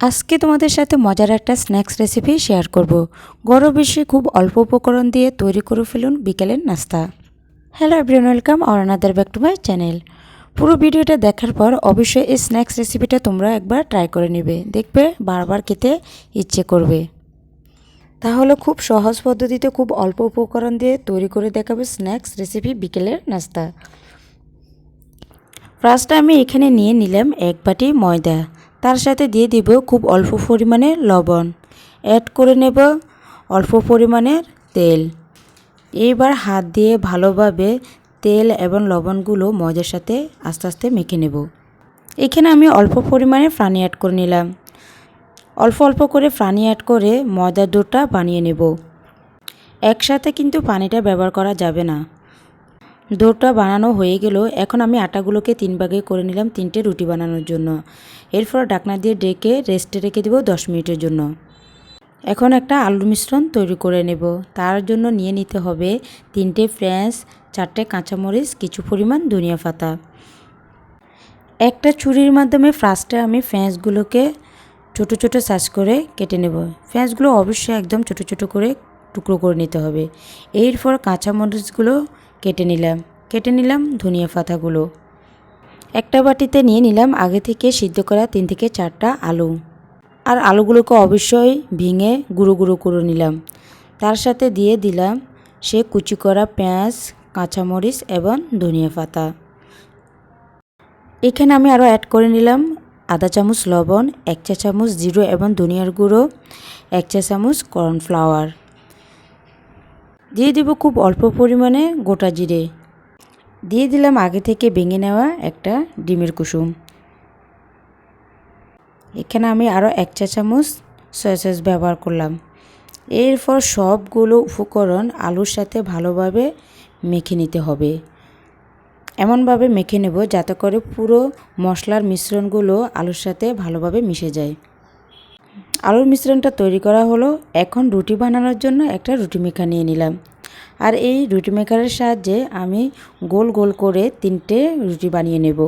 আজকে তোমাদের সাথে মজার একটা স্ন্যাক্স রেসিপি শেয়ার করব। গরম বেশি খুব অল্প উপকরণ দিয়ে তৈরি করে ফেলুন বিকেলের নাস্তা। Hello everyone welcome R another back to my channel পুরো ভিডিওটা দেখার পর অবশ্যই এই স্ন্যাক্স রেসিপিটা তোমরা একবার ট্রাই করে নেবে। দেখবে বারবার খেতে ইচ্ছে করবে। তাহলে খুব সহজ পদ্ধতিতে খুব অল্প উপকরণ দিয়ে তৈরি করে দেখাবে স্ন্যাক্স রেসিপি বিকেলের নাস্তা। ফার্স্টে আমি এখানে নিয়ে নিলাম এক বাটি ময়দা। তার সাথে দিয়ে দিব খুব অল্প পরিমাণে লবণ। অ্যাড করে নেব অল্প পরিমাণের তেল। এইবার হাত দিয়ে ভালোভাবে তেল এবং লবণগুলো ময়দার সাথে আস্তে আস্তে মেখে নেব। এখানে আমি অল্প পরিমাণে পানি অ্যাড করে নিলাম। অল্প অল্প করে পানি অ্যাড করে ময়দার ডোটা বানিয়ে নেব। একসাথে কিন্তু পানিটা ব্যবহার করা যাবে না। ডোটা বানানো হয়ে গেল এখন আমি আটাগুলোকে তিন ভাগে করে নিলাম তিনটে রুটি বানানোর জন্য। এরপর ডাকনা দিয়ে ডেকে রেস্টে রেখে দেবো দশ মিনিটের জন্য। এখন একটা আলুর মিশ্রণ তৈরি করে নেব। তার জন্য নিয়ে নিতে হবে তিনটে ফ্রেঞ্চ চারটে কাঁচামরিচ, কিছু পরিমাণ ধনিয়া পাতা। একটা ছুরির মাধ্যমে ফার্স্টে আমি ফ্রেঞ্চগুলোকে ছোটো ছোটো সাইজ করে কেটে নেব। ফ্রেঞ্চগুলো অবশ্যই একদম ছোটো ছোটো করে টুকরো করে নিতে হবে। এরপর কাঁচামরিচগুলো কেটে নিলাম কেটে নিলাম ধনিয়া পাতাগুলো। একটা বাটিতে নিয়ে নিলাম আগে থেকে সিদ্ধ করা তিন থেকে চারটা আলু। আর আলুগুলোকে অবশ্যই ভেঙে গুঁড়ো গুঁড়ো করে নিলাম। তার সাথে দিয়ে দিলাম সে কুচি করা পেঁয়াজ, কাঁচামরিচ এবং ধনিয়া পাতা। এখানে আমি আরও অ্যাড করে নিলাম আধা চামচ লবণ, এক চা চামচ জিরো এবং ধনিয়ার গুঁড়ো, এক চা চামচ কর্নফ্লাওয়ার। দিয়ে দেব খুব অল্প পরিমাণে গোটা জিরে। দিয়ে দিলাম আগে থেকে ভেঙে নেওয়া একটা ডিমের কুসুম। এখানে আমি আরও এক চা চামচ সয়া সস ব্যবহার করলাম। এরপর সবগুলো উপকরণ আলুর সাথে ভালোভাবে মেখে নিতে হবে। এমনভাবে মেখে নেব যাতে করে পুরো মশলার মিশ্রণগুলো আলুর সাথে ভালোভাবে মিশে যায়। আলুর মিশ্রণটা তৈরি করা হলো। এখন রুটি বানানোর জন্য একটা রুটি মেকার নিয়ে নিলাম। আর এই রুটি মেকারের সাহায্যে আমি গোল গোল করে তিনটে রুটি বানিয়ে নেব।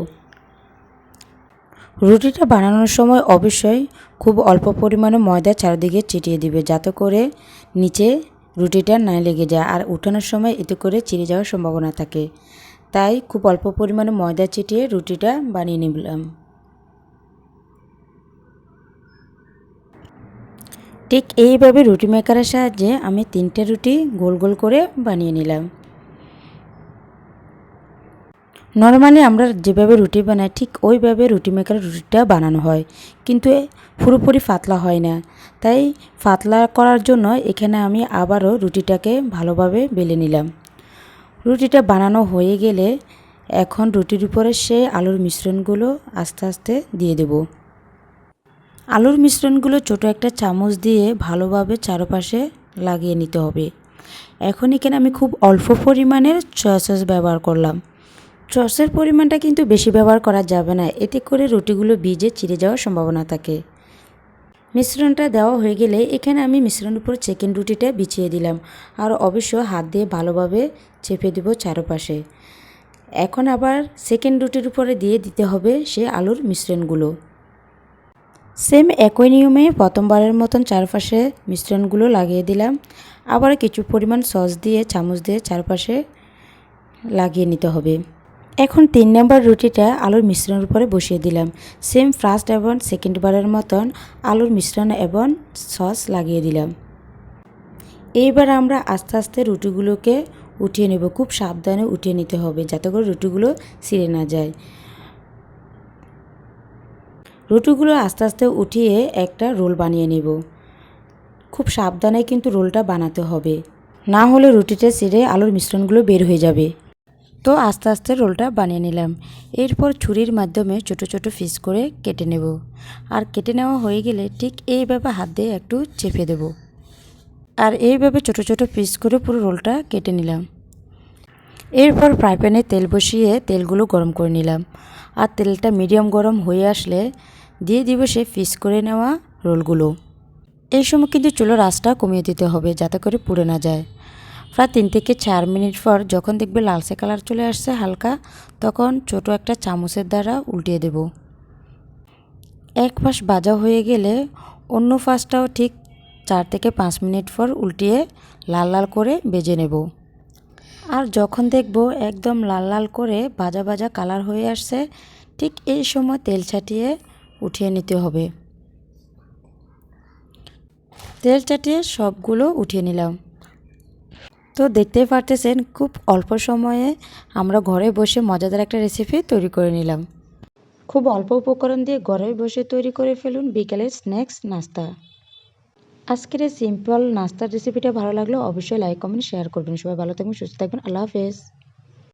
রুটিটা বানানোর সময় অবশ্যই খুব অল্প পরিমাণে ময়দা চারিদিকে চিটিয়ে দিবে, যাতে করে নিচে রুটিটা না লেগে যায় আর উঠানোর সময় এতে করে চিড়ে যাওয়ার সম্ভাবনা থাকে। তাই খুব অল্প পরিমাণে ময়দা চিটিয়ে রুটিটা বানিয়ে নিলাম। ঠিক এইভাবে রুটি মেকারের সাহায্যে আমি তিনটে রুটি গোল গোল করে বানিয়ে নিলাম। নর্মালি আমরা যেভাবে রুটি বানাই, ঠিক ওইভাবে রুটি মেকারের রুটিটা বানানো হয়। কিন্তু পুরোপুরি পাতলা হয় না। তাই পাতলা করার জন্য এখানে আমি আবারও রুটিটাকে ভালোভাবে বেলে নিলাম। রুটিটা বানানো হয়ে গেলে এখন রুটির উপরে সেই আলুর মিশ্রণগুলো আস্তে আস্তে দিয়ে দেবো। আলুর মিশ্রণগুলো ছোট একটা চামচ দিয়ে ভালোভাবে চারপাশে লাগিয়ে নিতে হবে। এখন এখানে আমি খুব অল্প পরিমাণের সয়া ব্যবহার করলাম। সসের পরিমাণটা কিন্তু বেশি ব্যবহার করা যাবে না, এতে করে রুটিগুলো ভিজে চিড়ে যাওয়ার সম্ভাবনা থাকে। মিশ্রণটা দেওয়া হয়ে গেলে এখানে আমি মিশ্রণের উপর চিকেন রুটিটা বিছিয়ে দিলাম আর অবশ্য হাত দিয়ে ভালোভাবে চেপে দেব চারপাশে। এখন আবার সেকেন্ড রুটির উপরে দিয়ে দিতে হবে সে আলুর মিশ্রণগুলো। সেম একই নিয়মে প্রথমবারের মতন চারপাশে মিশ্রণগুলো লাগিয়ে দিলাম। আবার কিছু পরিমাণ সস দিয়ে, চামচ দিয়ে চারপাশে লাগিয়ে নিতে হবে। এখন তিন নম্বর রুটিটা আলুর মিশ্রণের উপরে বসিয়ে দিলাম। সেম ফার্স্ট এবং সেকেন্ড বারের মতন আলুর মিশ্রণ এবং সস লাগিয়ে দিলাম। এইবার আমরা আস্তে আস্তে রুটিগুলোকে উঠিয়ে নেব। খুব সাবধানে উঠিয়ে নিতে হবে যাতে করে রুটিগুলো ছিঁড়ে না যায়। রুটিগুলো আস্তে আস্তে উঠিয়ে একটা রোল বানিয়ে নেব। খুব সাবধানে কিন্তু রোলটা বানাতে হবে। না হলে রুটিটা ছিঁড়ে আলুর মিশ্রণগুলো বের হয়ে যাবে। তো আস্তে আস্তে রোলটা বানিয়ে নিলাম। এরপর ছুরির মাধ্যমে ছোট ছোট পিস করে কেটে নেব। আর কেটে নেওয়া হয়ে গেলে ঠিক এইভাবে হাত দিয়ে একটু চেপে দেব। আর এইভাবে ছোট ছোট পিস করে পুরো রোলটা কেটে নিলাম। এরপর ফ্রাই প্যানে তেল বসিয়ে তেলগুলো গরম করে নিলাম। আর তেলটা মিডিয়াম গরম হয়ে আসলে দিয়ে দিব সে পিস করে নেওয়া রোলগুলো। এই সময় কিন্তু চুলোর আঁচটা কমিয়ে দিতে হবে যাতে করে পুড়ে না যায়। প্রায় তিন থেকে চার মিনিট পর যখন দেখবে লালসে কালার চলে আসছে হালকা, তখন ছোট একটা চামচের দ্বারা উল্টিয়ে দেব। এক পাশ ভাজা হয়ে গেলে অন্য পাশটাও ঠিক চার থেকে পাঁচ মিনিট পর উল্টিয়ে লাল লাল করে বেজে নেব। আর যখন দেখব একদম লাল লাল করে ভাজা ভাজা কালার হয়ে আসছে, ঠিক এই সময় তেল ছাটিয়ে উঠিয়ে নিতে হবে। তেল চাটিয়ে সবগুলো উঠিয়ে নিলাম। তো দেখতেই পারতেছেন, খুব অল্প সময়ে আমরা ঘরে বসে মজাদার একটা রেসিপি তৈরি করে নিলাম। খুব অল্প উপকরণ দিয়ে ঘরে বসে তৈরি করে ফেলুন বিকেলের স্ন্যাক্স নাস্তা। আজকের এই সিম্পল নাস্তার রেসিপিটা ভালো লাগলে অবশ্যই লাইক কমেন্ট শেয়ার করবেন। সবাই ভালো থাকবেন, সুস্থ থাকবেন। আল্লাহ হাফেজ।